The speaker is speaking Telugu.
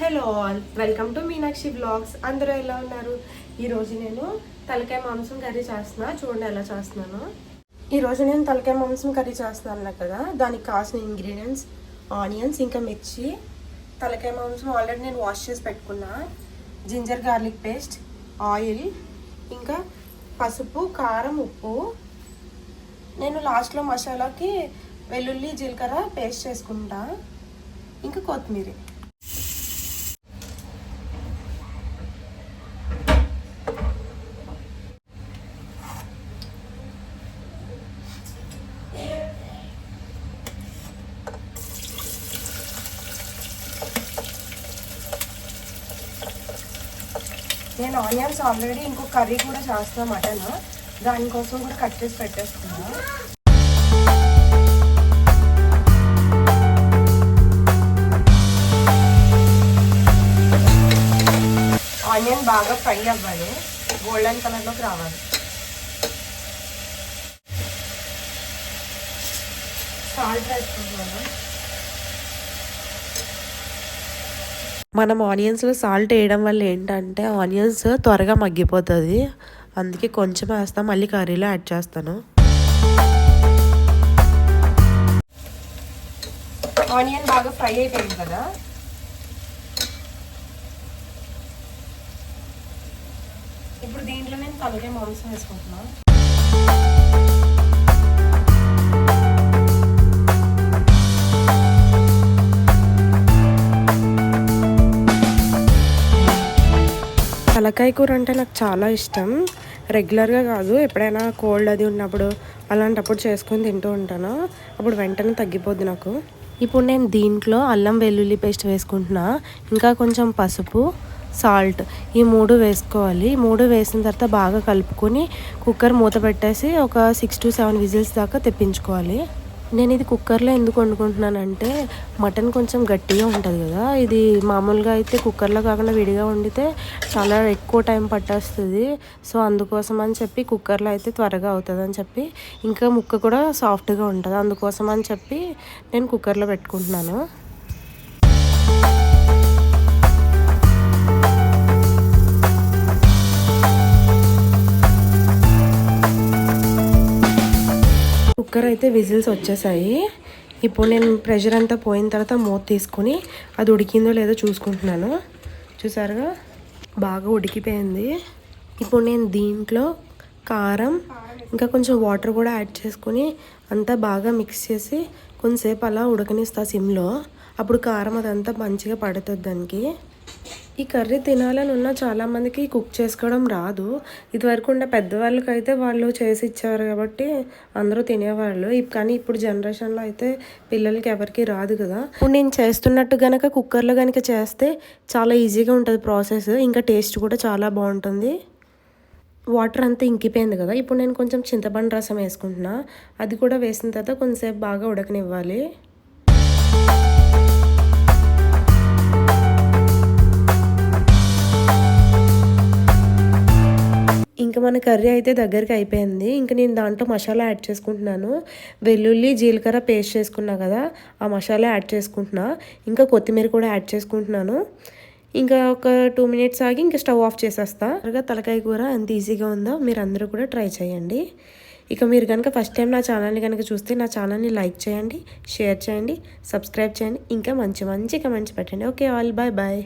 Hello all welcome to Meenakshi blogs. అందరూ ఎలా ఉన్నారు? ఈరోజు నేను తలకాయ మాంసం కర్రీ చేస్తున్నా. చూడండి ఎలా చేస్తున్నాను. ఈరోజు నేను తలకాయ మాంసం కర్రీ చేస్తున్నాను కదా దానికి కావాల్సిన ఇంగ్రీడియంట్స్ ఆనియన్స్ ఇంకా మిర్చి. తలకాయ మాంసం ఆల్రెడీ నేను వాష్ చేసి పెట్టుకున్నా. జింజర్ గార్లిక్ పేస్ట్ ఆయిల్ ఇంకా పసుపు కారం ఉప్పు. నేను లాస్ట్లో మసాలాకి వెల్లుల్లి జీలకర్ర పేస్ట్ చేసుకుంటా. ఇంకా కొత్తిమీర. నేను ఆనియన్స్ ఆల్రెడీ ఇంకో కర్రీ కూడా చేస్తాను మటన్. దానికోసం కూడా కట్ చేసి పెట్టేస్తున్నా ఆనియన్ బాగా ఫ్రై అవ్వాలి. గోల్డెన్ కలర్లోకి రావాలి. సాల్ట్ వేసుకుంటున్నాను. మనం ఆనియన్స్లో సాల్ట్ వేయడం వల్ల ఏంటంటే ఆనియన్స్ త్వరగా మగ్గిపోతుంది. అందుకే కొంచెం వేస్తాం మళ్ళీ కర్రీలో యాడ్ చేస్తాను. ఆనియన్ బాగా ఫ్రై అయిపోయింది కదా? ఇప్పుడు దీంట్లో నేను తలకాయ మాంసం వేసుకుంటున్నాను తలకాయ కూర అంటే నాకు చాలా ఇష్టం. రెగ్యులర్గా కాదు ఎప్పుడైనా కోల్డ్ అది ఉన్నప్పుడు అలాంటప్పుడు చేసుకొని తింటూ ఉంటాను. అప్పుడు వెంటనే తగ్గిపోద్ది నాకు. ఇప్పుడు నేను దీంట్లో అల్లం వెల్లుల్లి పేస్ట్ వేసుకుంటున్నా. ఇంకా కొంచెం పసుపు సాల్ట్ ఈ మూడు వేసుకోవాలి. ఈ మూడు వేసిన తర్వాత బాగా కలుపుకొని కుక్కర్ మూత పెట్టేసి ఒక సిక్స్ టు సెవెన్ విజిల్స్ దాకా తెప్పించుకోవాలి. నేను ఇది కుక్కర్లో ఎందుకు వండుకుంటున్నానంటే మటన్ కొంచెం గట్టిగా ఉంటుంది కదా. ఇది మామూలుగా అయితే కుక్కర్లో కాకుండా విడిగా వండితే చాలా ఎక్కువ టైం పట్టేస్తుంది. సో అందుకోసం అని చెప్పి కుక్కర్లో అయితే త్వరగా అవుతుంది అని చెప్పి ఇంకా ముక్క కూడా సాఫ్ట్గా ఉంటుంది. అందుకోసం అని చెప్పి నేను కుక్కర్లో పెట్టుకుంటున్నాను. కుక్కర్ అయితే విజిల్స్ వచ్చేసాయి. ఇప్పుడు నేను ప్రెషర్ అంతా పోయిన తర్వాత మూత తీసుకుని అది ఉడికిందో లేదో చూసుకుంటున్నాను. చూసారుగా? బాగా ఉడికిపోయింది. ఇప్పుడు నేను దీంట్లో కారం ఇంకా కొంచెం వాటర్ కూడా యాడ్ చేసుకుని అంతా బాగా మిక్స్ చేసి కొంతసేపు అలా ఉడకనిస్తా సిమ్లో. అప్పుడు కారం అదంతా మంచిగా పడుతుంది దానికి. ఈ కర్రీ తినాలని ఉన్న చాలామందికి కుక్ చేసుకోవడం రాదు. ఇదివరకు ఉన్న పెద్దవాళ్ళకి అయితే వాళ్ళు చేసి ఇచ్చేవారు కాబట్టి అందరూ తినేవాళ్ళు. కానీ ఇప్పుడు జనరేషన్లో అయితే పిల్లలకి ఎవరికి రాదు కదా. ఇప్పుడు నేను చేస్తున్నట్టు కనుక కుక్కర్లో కనుక చేస్తే చాలా ఈజీగా ఉంటుంది ప్రాసెస్. ఇంకా టేస్ట్ కూడా చాలా బాగుంటుంది. వాటర్ అంతా ఇంకిపోయింది కదా. ఇప్పుడు నేను కొంచెం చింతపండు రసం వేసుకుంటున్నా. అది కూడా వేసిన తర్వాత కొంచెంసేపు బాగా ఉడకనివ్వాలి. ఇంకా మన కర్రీ అయితే దగ్గరికి అయిపోయింది. ఇంకా నేను దాంట్లో మసాలా యాడ్ చేసుకుంటున్నాను. వెల్లుల్లి జీలకర్ర పేస్ట్ చేసుకున్నా కదా ఆ మసాలా యాడ్ చేసుకుంటున్నా. ఇంకా కొత్తిమీర కూడా యాడ్ చేసుకుంటున్నాను. ఇంకా ఒక టూ మినిట్స్ ఆగి ఇంకా స్టవ్ ఆఫ్ చేసేస్తా. త్వరగా తలకాయ కూర ఎంత ఈజీగా ఉందో మీరు అందరూ కూడా ట్రై చేయండి. ఇక మీరు కనుక ఫస్ట్ టైం నా ఛానల్ని కనుక చూస్తే నా ఛానల్ని లైక్ చేయండి షేర్ చేయండి సబ్స్క్రైబ్ చేయండి. ఇంకా మంచి మంచి కమెంట్స్ పెట్టండి. Okay all bye bye.